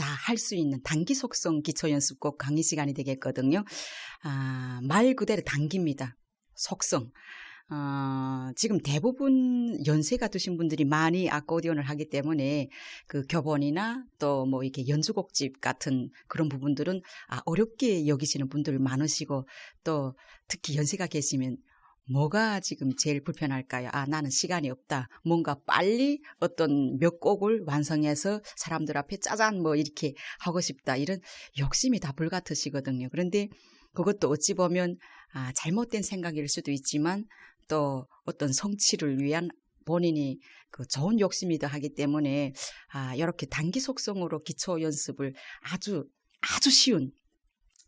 자, 할 수 있는 단기 속성 기초 연습곡 강의 시간이 되겠거든요. 아, 말 그대로 단기입니다. 속성. 어, 지금 대부분 연세가 드신 분들이 많이 아코디언을 하기 때문에 그 교본이나 또 뭐 이렇게 연주곡집 같은 그런 부분들은 아, 어렵게 여기시는 분들 많으시고 또 특히 연세가 계시면 뭐가 지금 제일 불편할까요? 아, 나는 시간이 없다. 뭔가 빨리 어떤 몇 곡을 완성해서 사람들 앞에 짜잔 뭐 이렇게 하고 싶다. 이런 욕심이 다 불같으시거든요. 그런데 그것도 어찌 보면 아, 잘못된 생각일 수도 있지만 또 어떤 성취를 위한 본인이 그 좋은 욕심이다 하기 때문에 아, 이렇게 단기 속성으로 기초 연습을 아주 아주 쉬운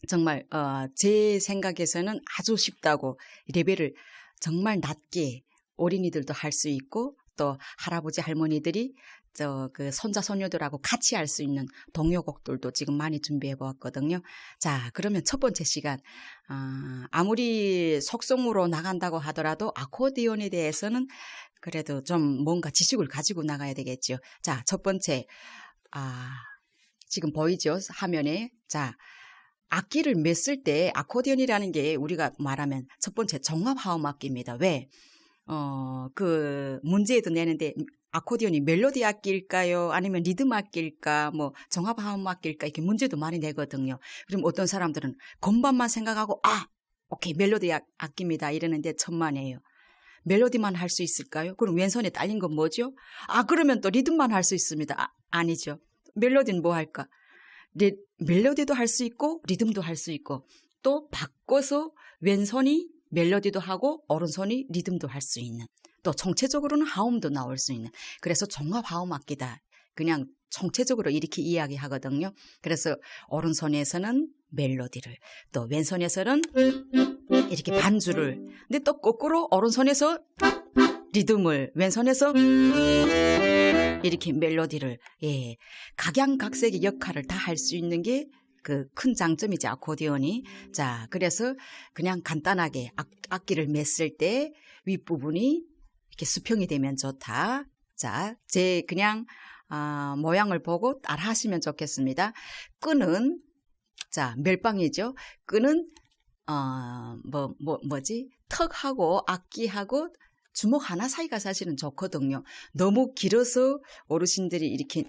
정말 어, 제 생각에서는 아주 쉽다고 레벨을 정말 낮게 어린이들도 할 수 있고 또 할아버지 할머니들이 저 그 손자 손녀들하고 같이 할 수 있는 동요곡들도 지금 많이 준비해 보았거든요. 자, 그러면 첫 번째 시간 아, 아무리 속성으로 나간다고 하더라도 아코디언에 대해서는 그래도 좀 뭔가 지식을 가지고 나가야 되겠죠. 자, 첫 번째 아, 지금 보이죠? 화면에 자, 악기를 맸을 때 아코디언이라는 게 우리가 말하면 첫 번째 정합 화음 악기입니다. 왜? 어, 그 문제에도 내는데 아코디언이 멜로디 악기일까요? 아니면 리듬 악기일까? 뭐 정합 화음 악기일까? 이렇게 문제도 많이 내거든요. 그럼 어떤 사람들은 건반만 생각하고 아, 오케이 멜로디 악, 악기입니다. 이러는데 천만에요. 멜로디만 할 수 있을까요? 그럼 왼손에 딸린 건 뭐죠? 아, 그러면 또 리듬만 할 수 있습니다. 아, 아니죠. 멜로디는 뭐 할까? 리, 멜로디도 할 수 있고 리듬도 할 수 있고 또 바꿔서 왼손이 멜로디도 하고 오른손이 리듬도 할 수 있는 또 정체적으로는 하음도 나올 수 있는 그래서 종합 하음 악기다. 그냥 정체적으로 이렇게 이야기하거든요. 그래서 오른손에서는 멜로디를 또 왼손에서는 이렇게 반주를 근데 또 거꾸로 오른손에서 리듬을 왼손에서 이렇게 멜로디를 예 각양각색의 역할을 다 할 수 있는 게 그 큰 장점이죠 아코디언이. 자 그래서 그냥 간단하게 악, 악기를 맸을 때 윗부분이 이렇게 수평이 되면 좋다. 자제 그냥 아, 모양을 보고 따라 하시면 좋겠습니다. 끈은 자 멜빵이죠. 끈은 어뭐 뭐, 뭐지? 턱하고 악기하고 주먹 하나 사이가 사실은 좋거든요. 너무 길어서 어르신들이 이렇게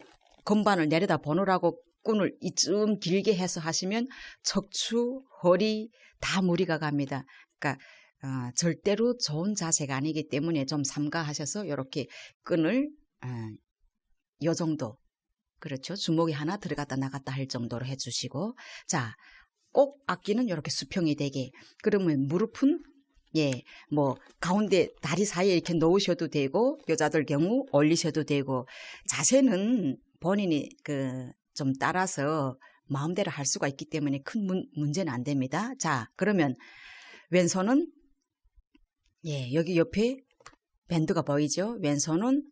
건반을 내려다 보느라고 끈을 이쯤 길게 해서 하시면 척추, 허리 다 무리가 갑니다. 그러니까 어, 절대로 좋은 자세가 아니기 때문에 좀 삼가하셔서 이렇게 끈을 어, 요 정도 그렇죠. 주먹이 하나 들어갔다 나갔다 할 정도로 해주시고 자. 꼭 악기는 이렇게 수평이 되게 그러면 무릎은 예, 뭐 가운데 다리 사이에 이렇게 놓으셔도 되고 여자들 경우 올리셔도 되고 자세는 본인이 그 좀 따라서 마음대로 할 수가 있기 때문에 큰 문, 문제는 안 됩니다. 자, 그러면 왼손은 예, 여기 옆에 밴드가 보이죠? 왼손은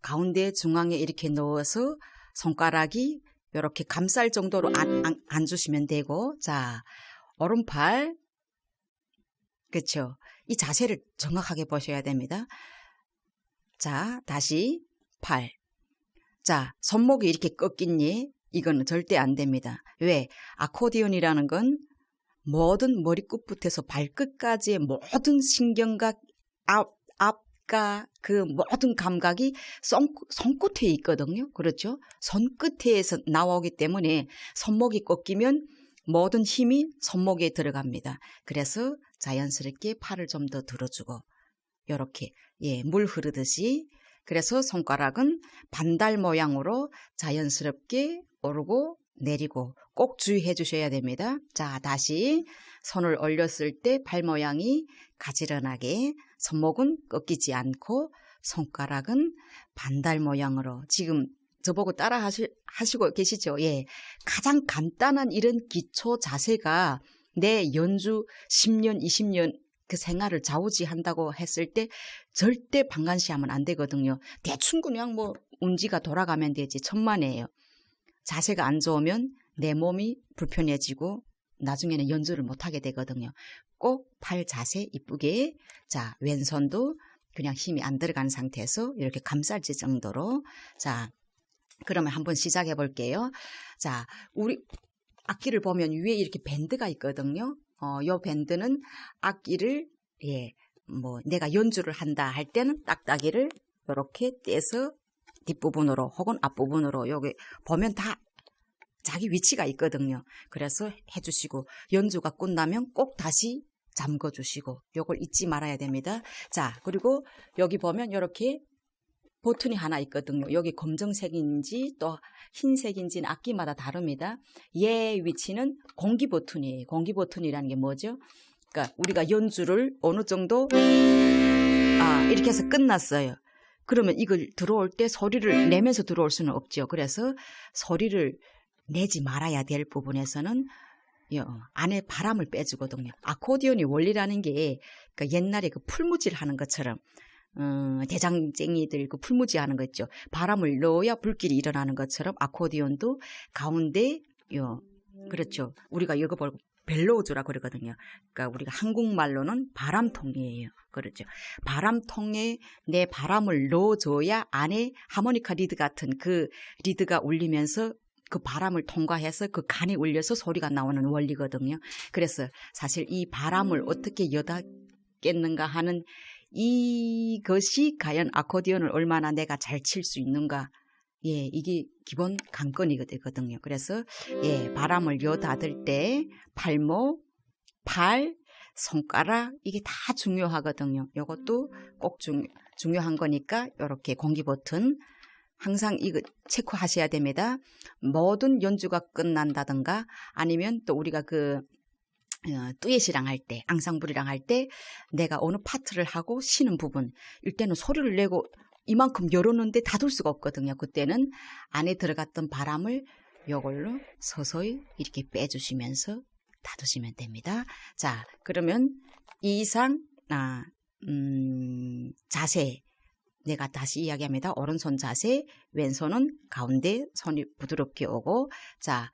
가운데 중앙에 이렇게 넣어서 손가락이 이렇게 감쌀 정도로 안, 안, 안 주시면 되고 자, 오른팔 그렇죠. 이 자세를 정확하게 보셔야 됩니다. 자, 다시 팔. 자, 손목이 이렇게 꺾이니 이거는 절대 안 됩니다. 왜? 아코디언이라는 건 모든 머리끝부터서 발끝까지의 모든 신경각 앞, 앞과 그 모든 감각이 손, 손끝에 있거든요. 그렇죠? 손끝에서 나오기 때문에 손목이 꺾이면 모든 힘이 손목에 들어갑니다. 그래서 자연스럽게 팔을 좀 더 들어주고 이렇게 예, 물 흐르듯이 그래서 손가락은 반달 모양으로 자연스럽게 오르고 내리고 꼭 주의해 주셔야 됩니다. 자, 다시 손을 올렸을 때 발 모양이 가지런하게 손목은 꺾이지 않고 손가락은 반달 모양으로 지금 저보고 따라 하시, 하시고 계시죠? 예. 가장 간단한 이런 기초 자세가 내 연주 10년, 20년 그 생활을 좌우지한다고 했을 때 절대 방관시하면 안 되거든요. 대충 그냥 뭐 운지가 돌아가면 되지 천만에요. 자세가 안 좋으면 내 몸이 불편해지고 나중에는 연주를 못하게 되거든요. 꼭 팔 자세 이쁘게 자 왼손도 그냥 힘이 안 들어간 상태에서 이렇게 감쌀지 정도로 자 그러면 한번 시작해 볼게요. 자, 우리 악기를 보면 위에 이렇게 밴드가 있거든요. 어, 요 밴드는 악기를 예, 뭐 내가 연주를 한다 할 때는 딱딱이를 이렇게 떼서 뒷부분으로 혹은 앞부분으로 여기 보면 다 자기 위치가 있거든요. 그래서 해주시고 연주가 끝나면 꼭 다시 잠궈 주시고 요걸 잊지 말아야 됩니다. 자, 그리고 여기 보면 이렇게 버튼이 하나 있거든요. 여기 검정색인지 또 흰색인지는 악기마다 다릅니다. 얘 위치는 공기 버튼이에요. 공기 버튼이라는 게 뭐죠? 그러니까 우리가 연주를 어느 정도 아, 이렇게 해서 끝났어요. 그러면 이걸 들어올 때 소리를 내면서 들어올 수는 없죠. 그래서 소리를 내지 말아야 될 부분에서는 요 안에 바람을 빼주거든요. 아코디언이 원리라는 게 그러니까 옛날에 그 풀무질 하는 것처럼 어, 대장쟁이들 그 풀무지 하는 거 있죠. 바람을 넣어야 불길이 일어나는 것처럼 아코디언도 가운데 요 그렇죠. 우리가 이거 보고 벨로우즈라 그러거든요. 그러니까 우리가 한국말로는 바람통이에요. 그렇죠. 바람통에 내 바람을 넣어줘야 안에 하모니카 리드 같은 그 리드가 울리면서 그 바람을 통과해서 그 간이 울려서 소리가 나오는 원리거든요. 그래서 사실 이 바람을 어떻게 여닫겠는가 하는 이것이 과연 아코디언을 얼마나 내가 잘 칠 수 있는가. 예, 이게 기본 관건이거든요. 그래서 예, 바람을 여 닫을 때 팔목, 팔, 손가락 이게 다 중요하거든요. 이것도 꼭 중, 중요한 거니까 이렇게 공기 버튼 항상 이거 체크하셔야 됩니다. 모든 연주가 끝난다든가 아니면 또 우리가 그 어, 뚜엣이랑 할 때, 앙상블이랑 할 때 내가 어느 파트를 하고 쉬는 부분 일때는 소리를 내고 이만큼 열었는데 닫을 수가 없거든요. 그때는 안에 들어갔던 바람을 요걸로 서서히 이렇게 빼주시면서 닫으시면 됩니다. 자, 그러면 이 이상 아, 음, 자세 내가 다시 이야기합니다. 오른손 자세, 왼손은 가운데 손이 부드럽게 오고 자,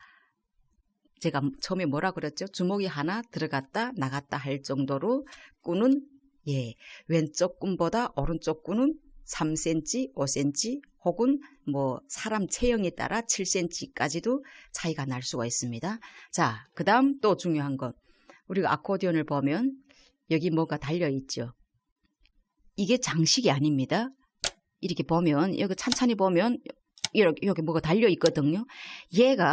제가 처음에 뭐라 그랬죠? 주먹이 하나 들어갔다 나갔다 할 정도로 꾼은 예, 왼쪽 꾼보다 오른쪽 꾼은 3cm, 5cm 혹은 뭐 사람 체형에 따라 7cm까지도 차이가 날 수가 있습니다. 자, 그 다음 또 중요한 것. 우리가 아코디언을 보면 여기 뭐가 달려 있죠. 이게 장식이 아닙니다. 이렇게 보면 여기 찬찬히 보면 이렇게 여기 뭐가 달려 있거든요. 얘가